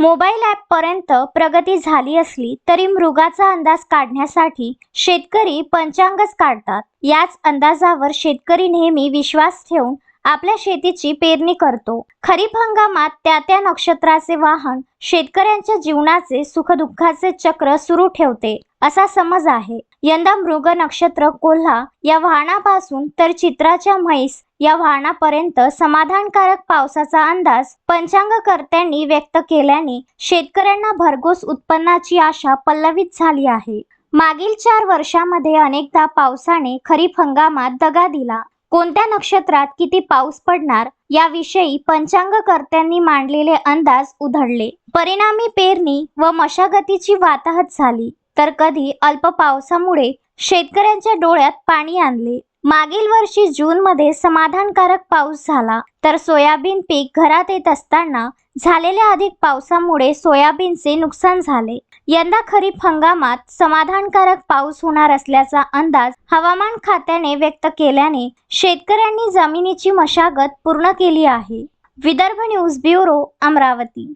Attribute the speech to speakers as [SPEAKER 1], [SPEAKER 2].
[SPEAKER 1] Mobile ॲपपर्यंत प्रगती झाली असली तरी मृगाचा अंदाज काढण्यासाठी शेतकरी पंचांगच काढतात. याच अंदाजावर शेतकरी नेहमी विश्वास ठेवून आपल्या शेतीची पेरणी करतो. खरीप हंगामात त्या त्या नक्षत्राचे वाहन शेतकऱ्यांच्या जीवनाचे सुखदुःखाचे चक्र सुरू ठेवते. असा समज आहे. यंदा मृग नक्षत्र कोल्हा या वाहनापासून तर चित्राच्या म्हैस या वाहनापर्यंत समाधानकारक पावसाचा अंदाज पंचांगकर्त्यांनी व्यक्त केल्याने शेतकऱ्यांना भरघोस उत्पन्नाची आशा पल्लवित झाली आहे. मागील चार वर्षामध्ये अनेकदा पावसाने खरीप हंगामात दगा दिला. कोणत्या नक्षत्रात किती पाऊस पडणार याविषयी पंचांगकर्त्यांनी मांडलेले अंदाज उधळले. परिणामी पेरणी व मशागतीची वाताहत झाली. तर कधी अल्प पावसामुळे शेतकऱ्यांच्या डोळ्यात पाणी आणले. मागील वर्षी जून मध्ये समाधानकारक पाऊस झाला. तर सोयाबीन पीक घरात येत असताना झालेल्या अधिक पावसामुळे सोयाबीनचे नुकसान झाले. यंदा खरीप हंगामात समाधानकारक पाऊस होणार असल्याचा अंदाज हवामान खात्याने व्यक्त केल्याने शेतकऱ्यांनी जमिनीची मशागत पूर्ण केली आहे. Vidarbha news bureau Amravati.